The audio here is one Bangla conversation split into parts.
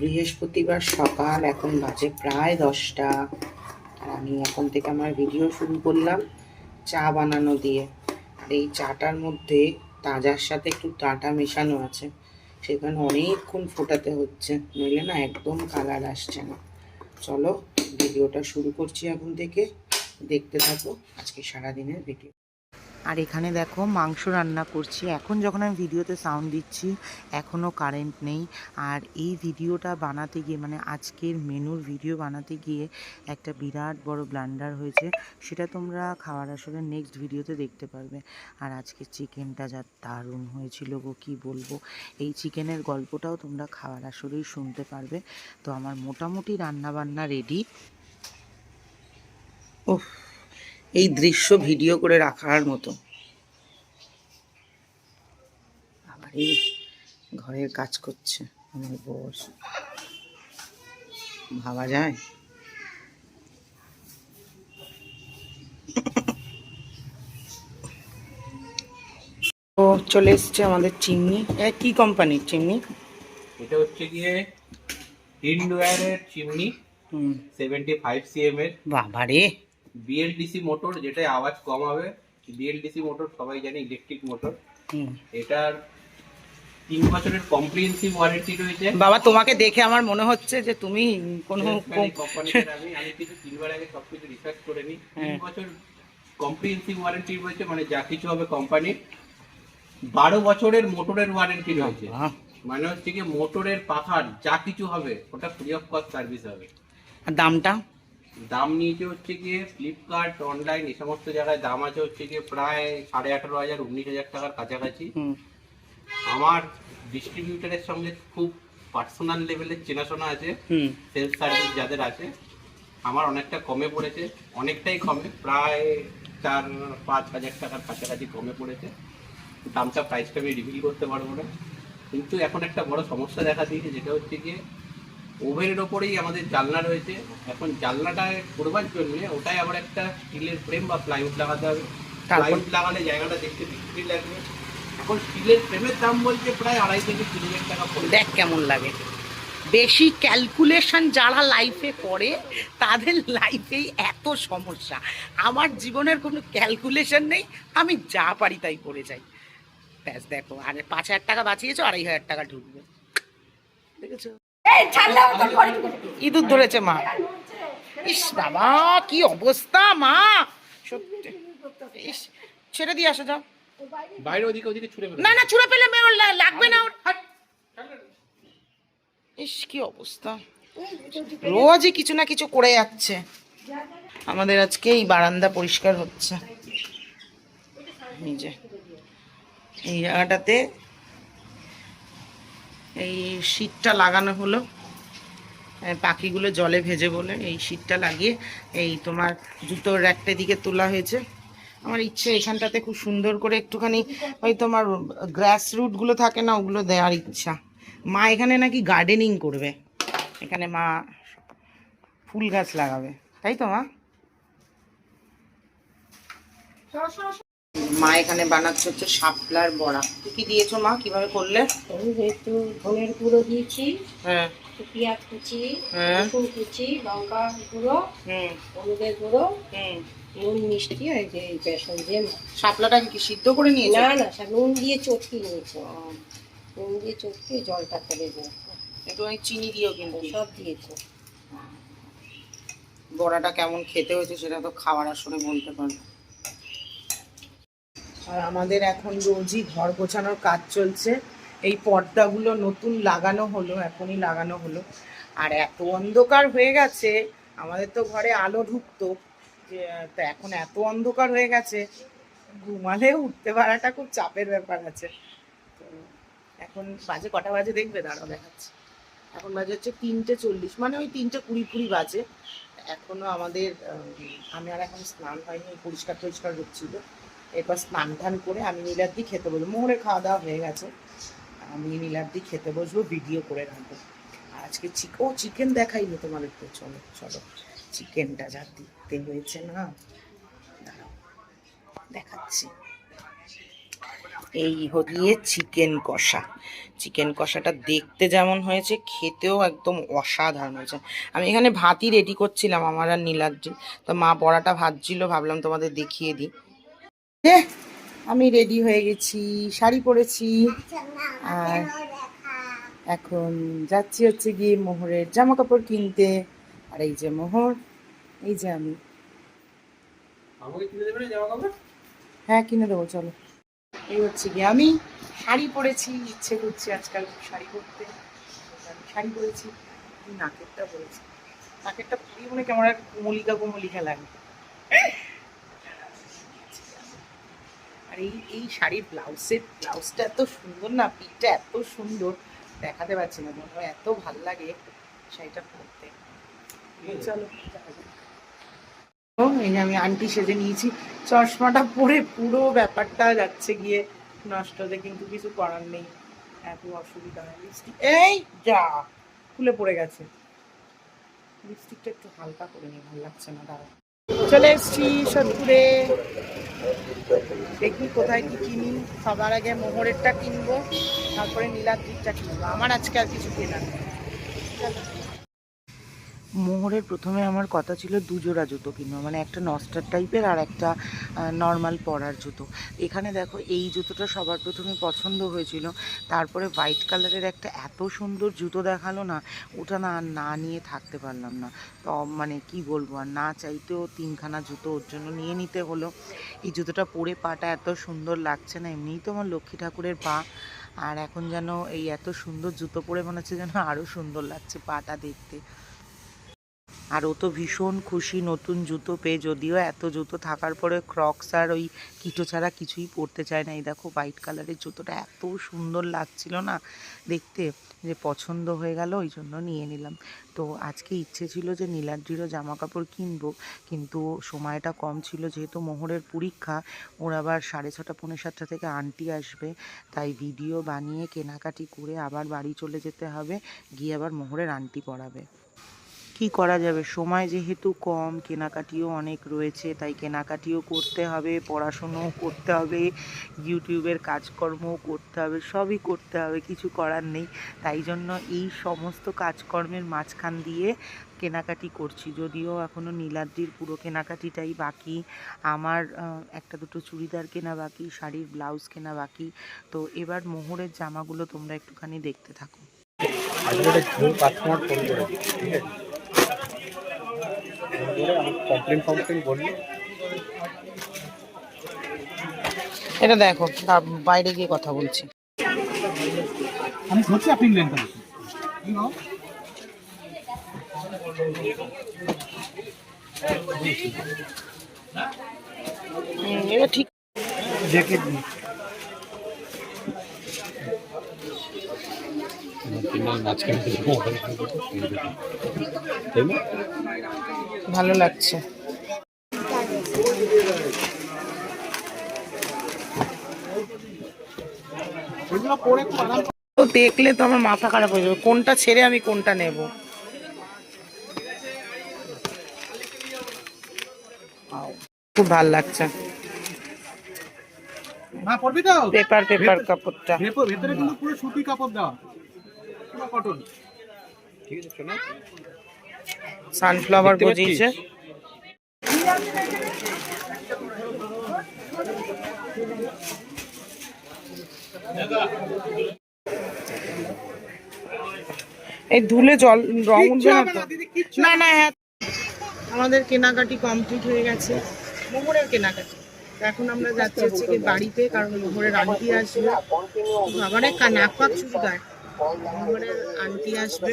বৃহস্পতিবার সকাল, এখন বাজে প্রায় দশটা। আর আমি এখন থেকে আমার ভিডিও শুরু করলাম চা বানানো দিয়ে। আর এই চাটার মধ্যে তাজার সাথে একটু টাটা মেশানো আছে। সেখানে অনেকক্ষণ ফোটাতে হচ্ছে, নইলে না একদম কালার আসছে না। চলো ভিডিওটা শুরু করছি এখন থেকে। দেখতে থাকো, আজকে সারাদিনের ভিডিও আর এখানে দেখো মাংস রান্না করছি। এখন যখন আমি ভিডিওতে সাউন্ড দিচ্ছি এখনও কারেন্ট নেই। আর এই ভিডিওটা বানাতে গিয়ে মানে আজকের মেনুর ভিডিও বানাতে গিয়ে একটা বিরাট বড় ব্লান্ডার হয়েছে। সেটা তোমরা খাওয়ার আসলে নেক্সট ভিডিওতে দেখতে পারবে। আর আজকে চিকেনটা যা দারুণ হয়েছিল গো, কী বলব? এই চিকেনের গল্পটাও তোমরা খাওয়ার আসলেই শুনতে পারবে। তো আমার মোটামুটি রান্না বান্না রেডি ওহ এই দৃশ্য ভিডিও করে রাখার মতো। আবার এই ঘরের কাজ করছে আমার বর। ভাবা যায়? ও চলে এসছে আমাদের চিমনি। এ কি কোম্পানির চিমনি? এটা হচ্ছে গিয়ে ইন্ডওয়ারের চিমনি হুম। সেভেন্টি ফাইভ সিএম এর। বাবা রে বিএলডিসি মোটর যেটায় আওয়াজ কম হবে বিএলডিসি মোটর সবাই জানে ইলেকট্রিক মোটর এটার তিন বছরের কম্প্রিহেন্সিভ ওয়ারেন্টি রয়েছে। বাবা তোমাকে দেখে আমার মনে হচ্ছে যে তুমি কোনো কোম- কোম্পানিতে আমি আমি কিছু তিনবার আগে সবকিছু রিসার্চ করে নিই। তিন হ্যাঁ। বছর কম্প্রিহেন্সিভ ওয়ারেন্টি রয়েছে মানে যা কিছু হবে কোম্পানির বারো বছরের মোটরের ওয়ারেন্টি রয়েছে। মানে হচ্ছে কি মোটরের পাখার যা কিছু হবে ওটা ফ্রি অফ কস্ট সার্ভিস হবে। আর দামটা? দাম নিয়েছে হচ্ছে গিয়ে ফ্লিপকার্ট অনলাইন এই সমস্ত জায়গায় দাম আছে হচ্ছে গিয়ে প্রায় সাড়ে আঠারো হাজার উনিশ হাজার টাকার কাছাকাছি। আমার ডিস্ট্রিবিউটারের সঙ্গে খুব পার্সোনাল লেভেলের চেনাশোনা আছে সেলস সার্ভিস যাদের আছে আমার অনেকটা কমে পড়েছে অনেকটাই কমে প্রায় চার পাঁচ হাজার টাকার কাছাকাছি কমে পড়েছে। দামটা প্রাইসটা আমি রিভিল করতে পারব না। কিন্তু এখন একটা বড় সমস্যা দেখা দিয়েছে যেটা হচ্ছে গিয়ে ওভেনের ওপরেই আমাদের জানলা রয়েছে। এখন জানলাটা করবার জন্য ওটাই আবার একটা স্টিলের ফ্রেম বা প্লাইউড লাগাতে হবে। প্লাইউড লাগালে জায়গাটা দেখতে বিক্রি লাগবে। এখন স্টিলের ফ্রেমের দাম বলছে প্রায় আড়াই থেকে তিন হাজার টাকা দেখ কেমন লাগে। বেশি ক্যালকুলেশন যারা লাইফে করে তাদের লাইফেই এত সমস্যা। আমার জীবনের কোনো ক্যালকুলেশন নেই আমি যা পারি তাই করে যাই। ব্যাস দেখো আর পাঁচ হাজার টাকা বাঁচিয়েছো আড়াই হাজার টাকা ঢুকবে। দেখেছ? ইঁদুর ধরেছে মা। ইস বাবা কি অবস্থা মা। সত্যি। ইস ছেড়ে দিয়ে আসো যাও। বাইরে ওদিকে ওদিকে ছুড়ে না না ছুঁড়ে পেলে মেয়ে ওর লাগবে না ওর। ইস কি অবস্থা। রোজই কিছু না কিছু করে যাচ্ছে। আমাদের আজকে এই বারান্দা পরিষ্কার হচ্ছে। যে এই জায়গাটাতে এই শীতটা লাগানো হলো। পাখিগুলো জলে ভেজে বলে এই শীতটা লাগিয়ে এই তোমার জুতোর একটা দিকে তোলা হয়েছে। আমার ইচ্ছে এখানটাতে খুব সুন্দর করে একটুখানি ওই তোমার গ্রাস রুটগুলো থাকে না, ওগুলো দেওয়ার ইচ্ছা। মা এখানে নাকি গার্ডেনিং করবে। এখানে মা ফুল গাছ লাগাবে। তাই তো মা? মা এখানে বানাচ্ছে হচ্ছে শাপলার বড়া। কি কি দিয়েছ মা? কীভাবে করলে? আমি একটু ধনের গুঁড়ো দিয়েছি হ্যাঁ। পেঁয়াজ কুচি হ্যাঁ। রসুন কুচি লঙ্কা গুঁড়ো হুম। হলুদের গুঁড়ো হুম। নুন মিষ্টি আর যে বেসন দিয়ে কি সিদ্ধ করে নিয়েছো? না না নুন দিয়ে চটকি নিয়েছে। নুন দিয়ে চটকে জলটা ফেলে একটু চিনি দিও কিন্তু। সব দিয়েছে। বড়াটা কেমন খেতে হয়েছে সেটা তো খাওয়ার আসলে বলতে পারব। আর আমাদের এখন রোজই ঘর গোছানোর কাজ চলছে। এই পর্দাগুলো নতুন লাগানো হলো, এখনই লাগানো হলো। আর এত অন্ধকার হয়ে গেছে, আমাদের তো ঘরে আলো ঢুকতো, যে এখন এত অন্ধকার হয়ে গেছে, ঘুমালে উঠতে পারাটা খুব চাপের ব্যাপার আছে। তো এখন বাজে কটা বাজে দেখবে, দাঁড়াও দেখাচ্ছে। এখন বাজে হচ্ছে তিনটে চল্লিশ মানে ওই তিনটে কুড়ি কুড়ি বাজে। এখনও আমাদের আমি আর এখন স্নান হয়নি, পরিষ্কার টরিষ্কার হচ্ছিল। এরপর স্নান টান করে আমি নীলাদ্রি খেতে বসবো। মোহরে খাওয়া দাওয়া হয়ে গেছে। আমি নীলাদ্রি খেতে বসবো ভিডিও করে রাখব। আজকে চিক, ও চিকেন দেখাইনি তোমাদের তো, চলো চলো। চিকেনটা যা দেখতে হয়েছে না। দাঁড়াও, দেখাচ্ছি। এই হচ্ছে চিকেন কষা। চিকেন কষাটা দেখতে যেমন হয়েছে, খেতেও একদম অসাধারণ হয়েছে। আমি এখানে ভাতই রেডি করছিলাম আমার আর নীলাদ্রি তো মা বড়াটা ভাজছিল, ভাবলাম তোমাদের দেখিয়ে দিই। এ, আমি রেডি হয়ে গেছি শাড়ি পরেছি। আর এখন যাচ্ছি হচ্ছে গিয়ে মোহরের জামা কাপড় কিনতে। আর এই যে মোহর এই যে আমি। হ্যাঁ কিনে দেবো চলো। এই হচ্ছে গিয়ে আমি শাড়ি পরেছি ইচ্ছে করছে আজকাল শাড়ি পরতে। শাড়ি পরেছি নাকেরটা পরেছি। নাকেরটা পুরি মনে কেমন এক কুমলিকা কুমলিকা লাগে। আর এই এই শাড়ির ব্লাউজের ব্লাউজটা এত সুন্দর না পিঠটা এত সুন্দর দেখাতে পারছি না মনে হয় এত ভালো লাগে শাড়িটা পরতে। চলো এই যে আমি আন্টি সেজে নিয়েছি চশমাটা পরে পুরো ব্যাপারটা যাচ্ছে গিয়ে নষ্ট হতে কিন্তু কিছু করার নেই এত অসুবিধা হয়। লিপস্টিক এই যা খুলে পড়ে গেছে। লিপস্টিকটা একটু হালকা করে নি ভালো লাগছে না দাঁড়া চলে এসছি সোদপুরে। দেখি কোথায় কি কিনি। সবার আগে মোহরেরটা কিনবো, তারপরে নীলাদ্রিরটা কিনবো। আমার আজকে আর কিছু কেনার নেই। মোহরের প্রথমে আমার কথা ছিল দুজোড়া জুতো কিনবো মানে একটা নস্টার টাইপের আর একটা নর্মাল পরার জুতো। এখানে দেখো এই জুতোটা সবার প্রথমে পছন্দ হয়েছিল, তারপরে হোয়াইট কালারের একটা এত সুন্দর জুতো দেখাল না, ওটা না না নিয়ে থাকতে পারলাম না। তো মানে কি বলব, আর না চাইতেও তিনখানা জুতো ওর জন্য নিয়ে নিতে হলো। এই জুতোটা পরে পাটা এত সুন্দর লাগছে না, এমনিই তো আমার লক্ষ্মী ঠাকুরের পা। আর এখন যেন এই এত সুন্দর জুতো পরে মনে হচ্ছে যেন আরও সুন্দর লাগছে পাটা দেখতে। আর ও তো ভীষণ খুশি, নতুন জুতো পেয়ে, যদিও এত জুতো থাকার পরে ক্রক্স আর ওই কিটো ছাড়া কিছুই পরতে চায় না। এই দেখো হোয়াইট কালারের জুতোটা এত সুন্দর লাগছিল না দেখতে যে পছন্দ হয়ে গেল, ওই জন্য নিয়ে নিলাম। তো আজকে ইচ্ছে ছিল যে নীলাদ্রিরও জামা কাপড় কিনবো, কিন্তু সময়টা কম ছিল যেহেতু মোহরের পরীক্ষা, ওর আবার সাড়ে ছটা, পৌনে সাতটা থেকে আন্টি আসবে, তাই ভিডিও বানিয়ে কেনাকাটি করে আবার বাড়ি চলে যেতে হবে, গিয়ে আবার মোহরের আন্টি পড়াবে কি করা যাবে? সময় যেহেতু কম, কেনাকাটিও অনেক রয়েছে, তাই কেনাকাটিও করতে হবে, পড়াশুনোও করতে হবে, ইউটিউবের কাজকর্মও করতে হবে, সবই করতে হবে, কিছু করার নেই। তাই জন্য এই সমস্ত কাজকর্মের মাঝখান দিয়ে কেনাকাটি করছি। যদিও এখনও নীলাদ্রির পুরো কেনাকাটিটাই বাকি, আমার একটা দুটো চুড়িদার কেনা বাকি, শাড়ির ব্লাউজ কেনা বাকি। তো এবার মোহরের জামাগুলো তোমরা একটুখানি দেখতে থাকো। আজকে ঠিক আছে? কমপ্লেন এটা দেখো বাইরে গিয়ে কথা বলছি। আমি ধরছি আপনি নিলেন এটা ঠিক। জ্যাকেট মাঝখানে তাই না? ভালো লাগছে। দেখলে তো আমার মাথা খারাপ হয়ে যাবে। কোনটা ছেড়ে আমি কোনটা নেব? খুব ভালো লাগছে। না পড়বি তো? পেপার পেপার কাপড়টা। ভেতরে কিন্তু পুরো সুতি কাপড় দেওয়া। কটন ঠিক আছে শোনা। সানফ্লাওয়ার? গজিয়েছে। এই ধুলে জল রং উঠবে না তো? না না হ্যাঁ। আমাদের কেনাকাটি কমপ্লিট হয়ে গেছে। মোহরের কেনাকাটি। এখন আমরা যাচ্ছি হচ্ছে বাড়িতে কারণ মোহরের আন্টি আসবে। বাবারে নাক পাক চুড়িদার মোহরের আন্টি আসবে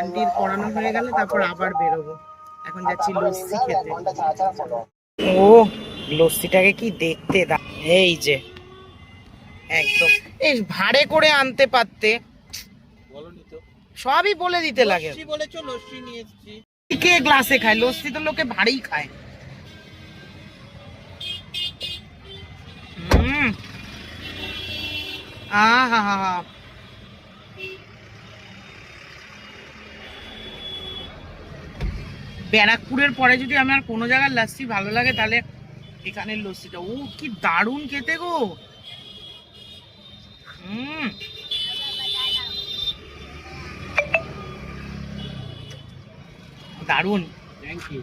আন্টির পড়ানো হয়ে গেলে তারপর আবার বেরোবো। এখন যাচ্ছি লস্যি খেতে। ও লস্যিটাকে কি দেখতে দা এই যে একদম। এই ভাড়ে করে আনতে পারতে। সবই বলে দিতে লাগে। লস্যি বলেছ লস্যি নিয়ে এসেছি। কে গ্লাসে খায়? লস্যি তো লোকে ভারী খায়। হুম। আহা হা হা ব্যারাকপুরের পরে যদি আমার কোনো জায়গার লস্যি ভালো লাগে, তাহলে এখানের লস্যিটা। ও, কি দারুণ খেতে গো! হুম। দারুণ। Thank you